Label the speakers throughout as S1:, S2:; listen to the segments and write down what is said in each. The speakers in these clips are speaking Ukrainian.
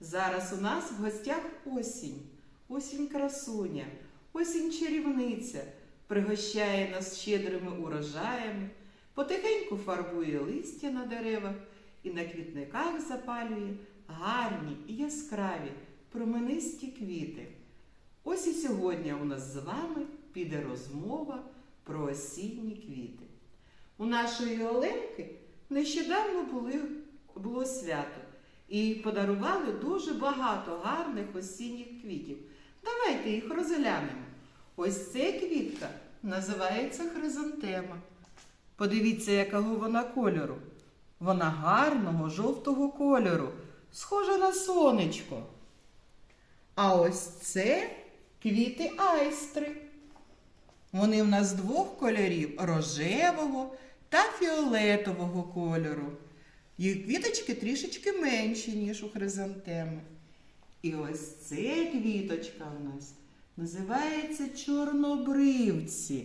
S1: Зараз у нас в гостях осінь, осінь красуня, осінь чарівниця, пригощає нас щедрими урожаями, потихеньку фарбує листя на деревах і на квітниках запалює гарні і яскраві променисті квіти. Ось і сьогодні у нас з вами піде розмова про осінні квіти. У нашої Оленки нещодавно були, було свято і подарували дуже багато гарних осінніх квітів. Давайте їх розглянемо. Ось ця квітка називається хризантема. Подивіться, якого вона кольору. Вона гарного жовтого кольору, схожа на сонечко. А ось це квіти айстри. Вони в нас двох кольорів рожевого та фіолетового кольору. Їх квіточки трішечки менші, ніж у хризантеми. І ось ця квіточка у нас називається чорнобривці.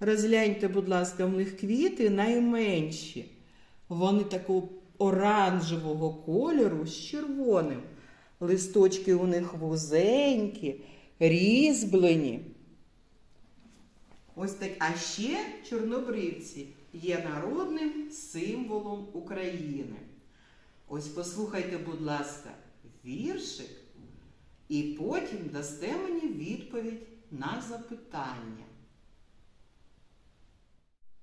S1: Розгляньте, будь ласка, в них квіти найменші. Вони такого оранжевого кольору з червоним. Листочки у них вузенькі, різьблені. Ось так. А ще чорнобривці є народним символом України. Ось послухайте, будь ласка, віршик, і потім дасте мені відповідь на запитання.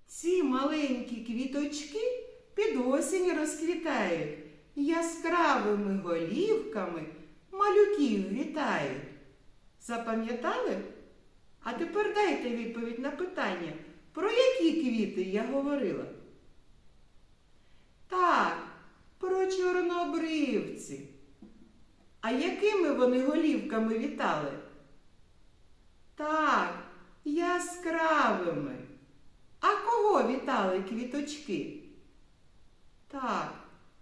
S1: Ці маленькі квіточки під осінь розквітають, яскравими голівками малюків вітають. Запам'ятали? А тепер дайте відповідь на питання, про які квіти я говорила? Так, про чорнобривці. А якими вони голівками вітали? Так, яскравими. А кого вітали квіточки? Так,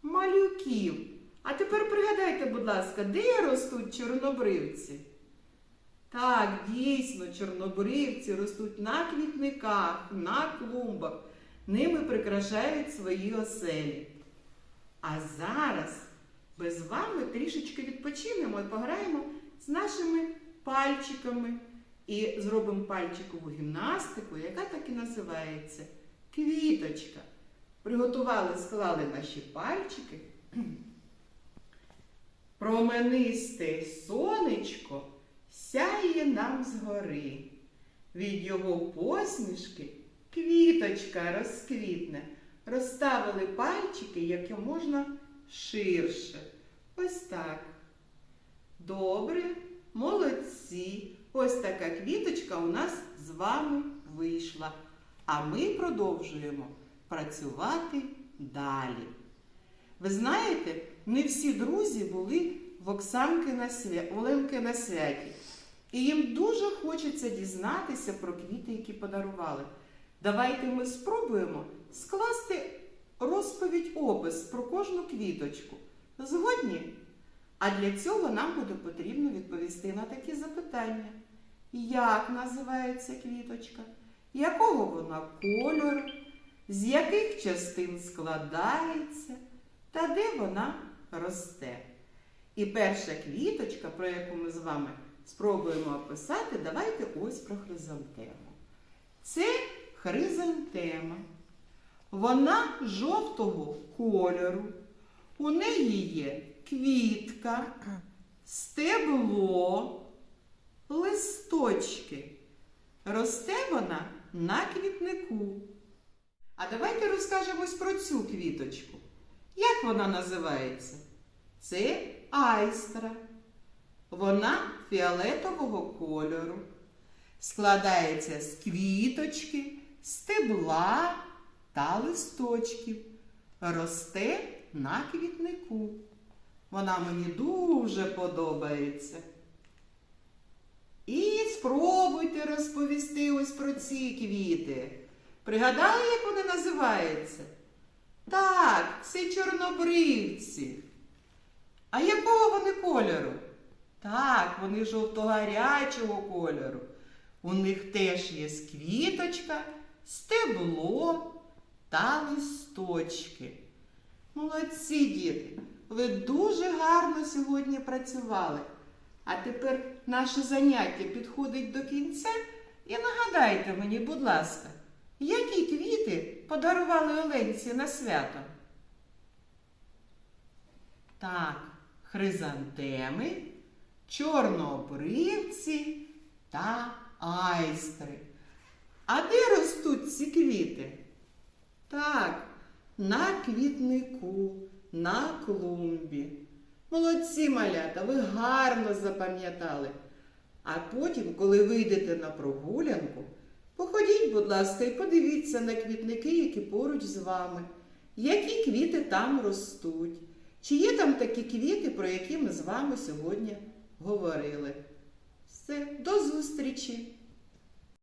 S1: малюків. А тепер пригадайте, будь ласка, де ростуть чорнобривці? Так, дійсно, чорнобривці ростуть на квітниках, на клумбах. Ними прикрашають свої оселі. А зараз ми з вами трішечки відпочинемо і пограємо з нашими пальчиками. І зробимо пальчикову гімнастику, яка так і називається квіточка. Приготували, склали наші пальчики. Променисте сонечко сяє нам згори. Від його посмішки квіточка розквітне. Розставили пальчики, як можна ширше. Ось так. Добре, молодці. Ось така квіточка у нас з вами вийшла. А ми продовжуємо працювати далі. Ви знаєте, не всі друзі були в Оксанки на свя... Оленки на святі. І їм дуже хочеться дізнатися про квіти, які подарували. Давайте ми спробуємо скласти розповідь опис про кожну квіточку. Згодні? А для цього нам буде потрібно відповісти на такі запитання. Як називається квіточка? Якого вона кольору? З яких частин складається? Та де вона росте? І перша квіточка, про яку ми з вами спробуємо описати, давайте ось про хризантему. Це хризантема. Вона жовтого кольору. У неї є квітка, стебло, листочки. Росте вона на квітнику. А давайте розкажемось про цю квіточку. Як вона називається? Це айстра. Вона фіолетового кольору. Складається з квіточки, стебла та листочків. Росте на квітнику. Вона мені дуже подобається. І спробуйте розповісти ось про ці квіти. Пригадали, як вони називаються? Так, це чорнобривці. А якого вони кольору? Так, вони жовто-гарячого кольору. У них теж є квіточка, стебло та листочки. Молодці діти! ви дуже гарно сьогодні працювали. А тепер наше заняття підходить до кінця. І нагадайте мені, будь ласка, які квіти подарували Оленці на свято? Так, хризантеми, чорнообривці та айстри. А де ростуть ці квіти? Так, на квітнику, на клумбі. Молодці малята, ви гарно запам'ятали. А потім, коли вийдете на прогулянку, походіть, будь ласка, і подивіться на квітники, які поруч з вами, які квіти там ростуть. Чи є там такі квіти, про які ми з вами сьогодні говорили? Все, до зустрічі!